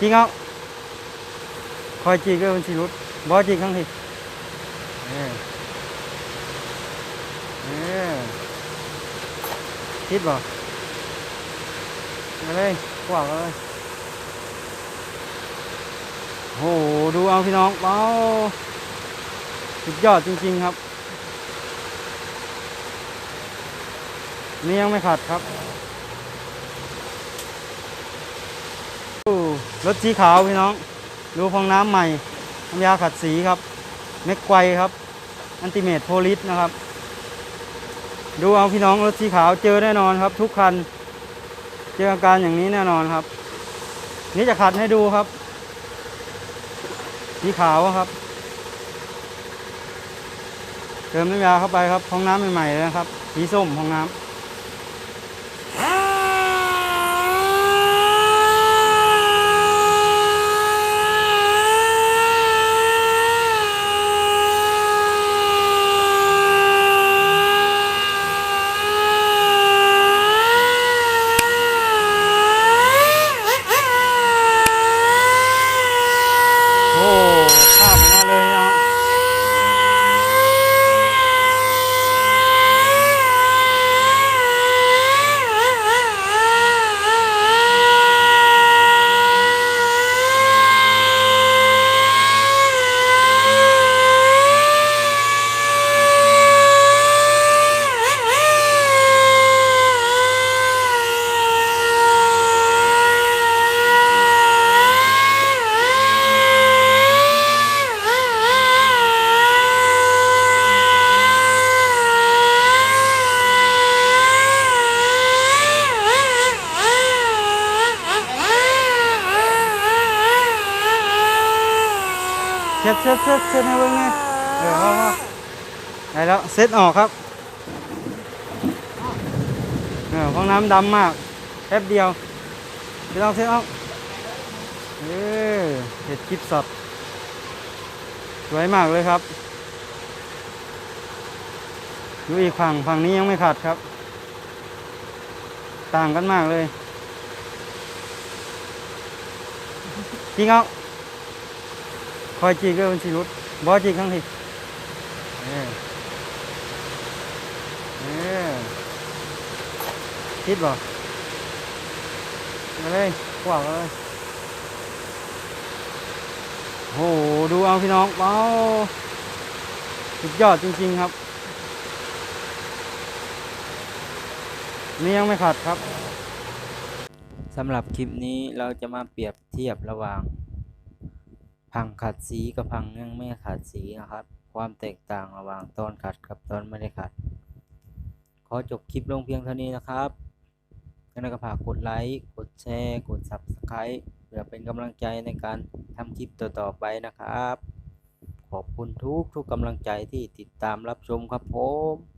จริงเอาคอยจีก็มันสิรุดบอจีข้งทีเออเออคิดบ่มาเลยกว่าเลยโหดูเอาพี่น้องเบาสุดยอดจริง ๆ ครับนี่ยังไม่ขัดครับโอ้ รถสีขาวพี่น้อง ดูฟองน้ำใหม่น้ำยาขัดสีครับ เม็กไกวครับ อันติเมตโพลิสนะครับ ดูเอาพี่น้องรถสีขาวเจอแน่นอนครับ ทุกคัน เจออาการอย่างนี้แน่นอนครับ นี่จะขัดให้ดูครับ สีขาวครับ เติมน้ำยาเข้าไปครับฟองน้ำใหม่ๆเลยนะครับ สีส้มฟองน้ำ โอ้ข้ามมาเลยนะ เช็ดเช็ดเช็ดเช็ดให้เบิ่งไงเออพอพอได้แล้วเซ็ตออกครับเออห้องน้ำดำมากแป๊บเดียวไม่ต้องเซ็ตออกเออเห็ดคลิปสดสวยมากเลยครับดูอีกฝั่งฝั่งนี้ยังไม่ขัดครับ ต่างกันมากเลยจริงเอา อยจีก็มันสิรุดบอจีข้างทีเออเออคิดบ่มาเลยกว่าเลยโหดูเอาพี่น้องเบาสุดยอดจริงๆครับ นี่ยังไม่ขัดครับสำหรับคลิปนี้เราจะมาเปรียบเทียบระหว่าง พังขัดสีกับพังยังไม่ขัดสีนะครับ ความแตกต่างระหว่างตอนขัดกับตอนไม่ได้ขัด ขอจบคลิปลงเพียงเท่านี้นะครับยังไงก็ฝากกดไลค์กดแชร์ กด Subscribe เพื่อเป็นกำลังใจในการทำคลิปต่อๆไปนะครับ ขอบคุณทุกทุกกำลังใจที่ติดตามรับชมครับผม